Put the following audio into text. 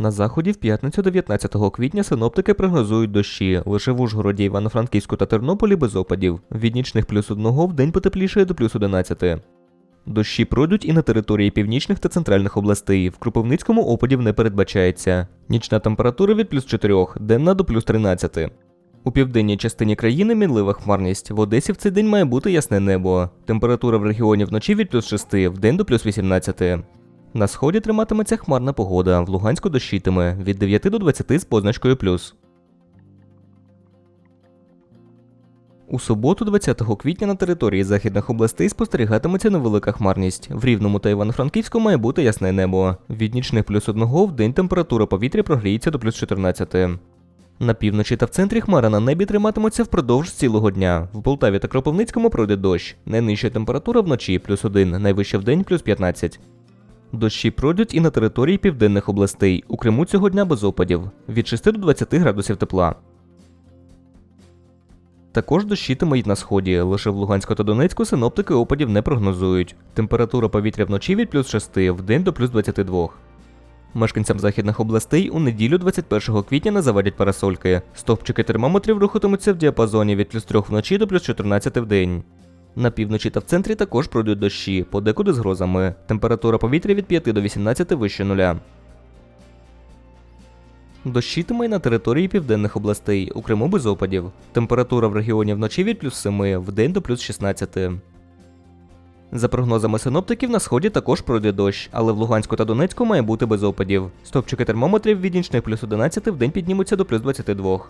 На заході в п'ятницю 19 квітня синоптики прогнозують дощі. Лише в Ужгороді, Івано-Франківську та Тернополі без опадів. Від нічних плюс 1 в день потеплішає до плюс 11. Дощі пройдуть і на території північних та центральних областей. В Кропивницькому опадів не передбачається. Нічна температура від плюс 4, денна до плюс 13. У південній частині країни мінлива хмарність. В Одесі в цей день має бути ясне небо. Температура в регіоні вночі від плюс 6, в день до плюс 18. На сході триматиметься хмарна погода, в Луганську дощитиме від 9 до 20 з позначкою плюс. У суботу, 20 квітня, на території західних областей спостерігатиметься невелика хмарність. В Рівному та Івано-Франківську має бути ясне небо. Від нічних плюс 1 в день температура повітря прогріється до плюс 14. На півночі та в центрі хмара на небі триматимуться впродовж цілого дня. В Полтаві та Кропивницькому пройде дощ. Найнижча температура вночі плюс 1, найвища в день плюс 15. Дощі пройдуть і на території південних областей. У Криму цього дня без опадів від 6 до 20 градусів тепла. Також дощитиме й на сході. Лише в Луганську та Донецьку синоптики опадів не прогнозують. Температура повітря вночі від плюс 6, в день до плюс 22. Мешканцям західних областей у неділю 21 квітня не завадять парасольки. Стовпчики термометрів рухатимуться в діапазоні від плюс 3 вночі до плюс 14 в день. На півночі та в центрі також пройдуть дощі, подекуди з грозами. Температура повітря від 5 до 18 вище нуля. Дощитиме й на території південних областей, у Криму без опадів. Температура в регіоні вночі від плюс 7, в день до плюс 16. За прогнозами синоптиків, на сході також пройде дощ, але в Луганську та Донецьку має бути без опадів. Стопчики термометрів від нічних плюс 11 в день піднімуться до плюс 22.